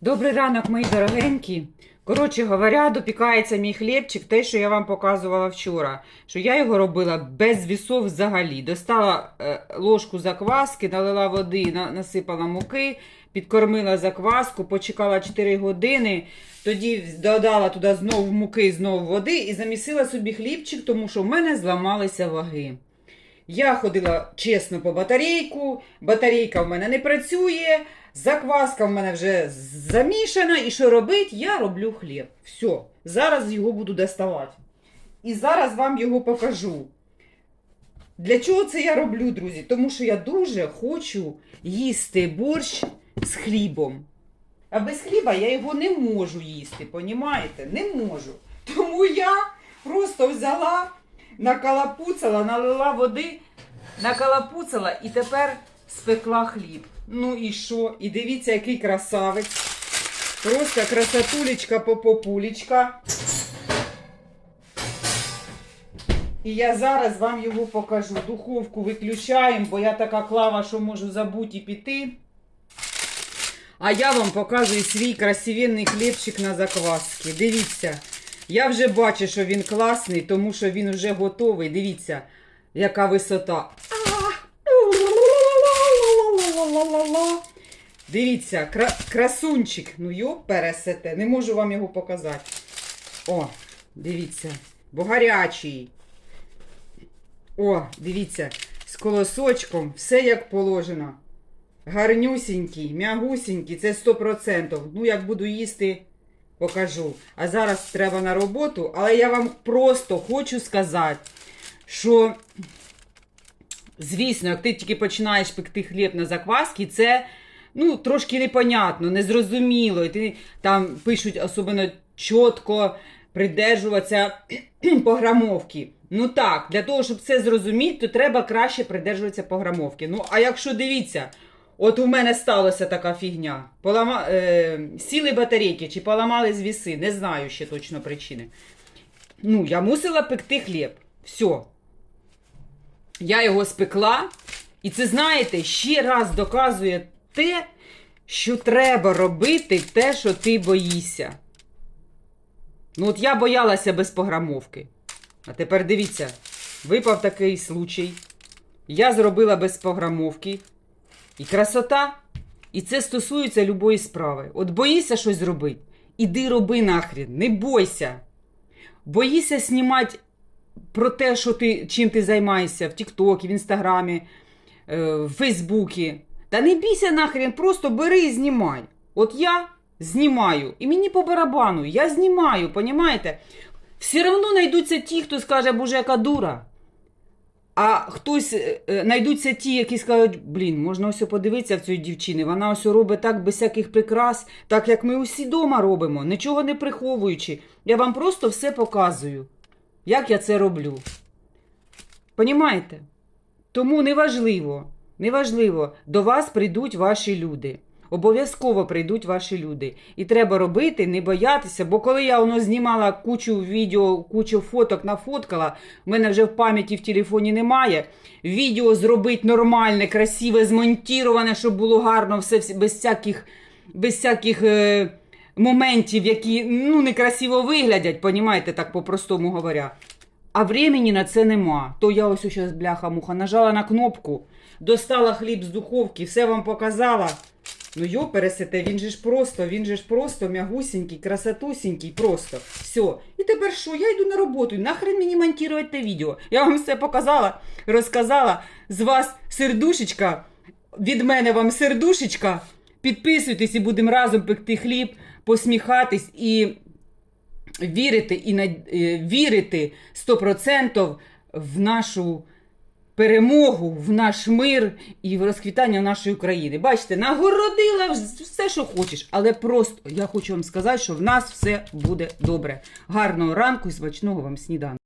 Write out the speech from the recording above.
Добрий ранок, мої дорогенькі. Коротше говоря, допікається мій хлібчик, те, що я вам показувала вчора. Що я його робила без вісов взагалі. Достала е, ложку закваски, налила води, на, насипала муки, підкормила закваску, почекала 4 години, тоді додала туди знову муки, знову води і замісила собі хлібчик, тому що в мене зламалися ваги. Я ходила чесно по батарейку, батарейка в мене не працює, закваска в мене вже замішана, і що робить? Я роблю хліб. Все, зараз його буду доставати. І зараз вам його покажу. Для чого це я роблю, друзі? Тому що я дуже хочу їсти борщ з хлібом. А без хліба я його не можу їсти, понімаєте? Не можу. Тому я просто взяла, накалапуцала, налила води, накалапуцала і тепер спекла хліб. Ну і що? І дивіться, який красавець. Просто красотулечка попопулечка. І я зараз вам його покажу. Духовку виключаємо, бо я така клава, що можу забути і піти. А я вам показую свій красивенний хлібчик на закваски. Дивіться, я вже бачу, що він класний, тому що він вже готовий. Дивіться, яка висота. Дивіться, кра- красунчик. Ну йо, пересете. Не можу вам його показати. О, дивіться, бо гарячий. О, дивіться, з колосочком, все як положено. Гарнюсінький, м'ягусінький, це 100%. Ну, як буду їсти, покажу. А зараз треба на роботу, але я вам просто хочу сказати, що, звісно, як ти тільки починаєш пекти хліб на закваски, це ну, трошки непонятно, незрозуміло. І ти там пишуть особливо чітко придержуватися пограмовки. Ну так, для того, щоб це зрозуміти, то треба краще придержуватися пограмовки. Ну, а якщо дивіться, от у мене сталася така фігня. Полама... Е... Сіли батарейки чи поламали звіси, не знаю ще точно причини. Ну, я мусила пекти хліб. Все. Я його спекла. І це, знаєте, ще раз доказує те, що треба робити те, що ти боїшся. Ну, от я боялася без пограмовки. А тепер дивіться, випав такий случай. Я зробила без пограмовки. І красота. І це стосується любої справи. От боїшся щось зробити. Іди роби нахрен, не бойся. Боїшся знімати про те, що ти, чим ти займаєшся в Тіктокі, в Інстаграмі, е, в Фейсбуці. Та не бійся нахрен, просто бери і знімай. От я знімаю. І мені по барабану, я знімаю, понімаєте? Все одно знайдуться ті, хто скаже, боже, яка дура. А хтось е, е, знайдуться ті, які скажуть, блін, можна ось подивитися в цієї дівчини. Вона ось робить так без всяких прикрас, так як ми усі дома робимо, нічого не приховуючи. Я вам просто все показую, як я це роблю. Понімаєте? Тому неважливо, неважливо, до вас прийдуть ваші люди. Обов'язково прийдуть ваші люди. І треба робити, не боятися, бо коли я воно знімала кучу відео, кучу фоток нафоткала, в мене вже в пам'яті в телефоні немає. Відео зробити нормальне, красиве, змонтіроване, щоб було гарно, все без всяких, без всяких е, моментів, які ну, некрасиво виглядять, понімаєте, так по-простому говоря. А времени на це нема. То я ось зараз бляха-муха нажала на кнопку, достала хліб з духовки, все вам показала. Ну йо, пересете, він же ж просто, він же ж просто м'ягусінький, красотусінький, просто. Все. І тепер що? Я йду на роботу. Нахрен мені монтувати те відео. Я вам все показала, розказала. З вас сердушечка, від мене вам сердушечка. Підписуйтесь і будемо разом пекти хліб, посміхатись і вірити і над- е, вірити 100% в нашу перемогу, в наш мир і в розквітання нашої України. Бачите, нагородила все, що хочеш, але просто я хочу вам сказати, що в нас все буде добре. Гарного ранку і смачного вам сніданку.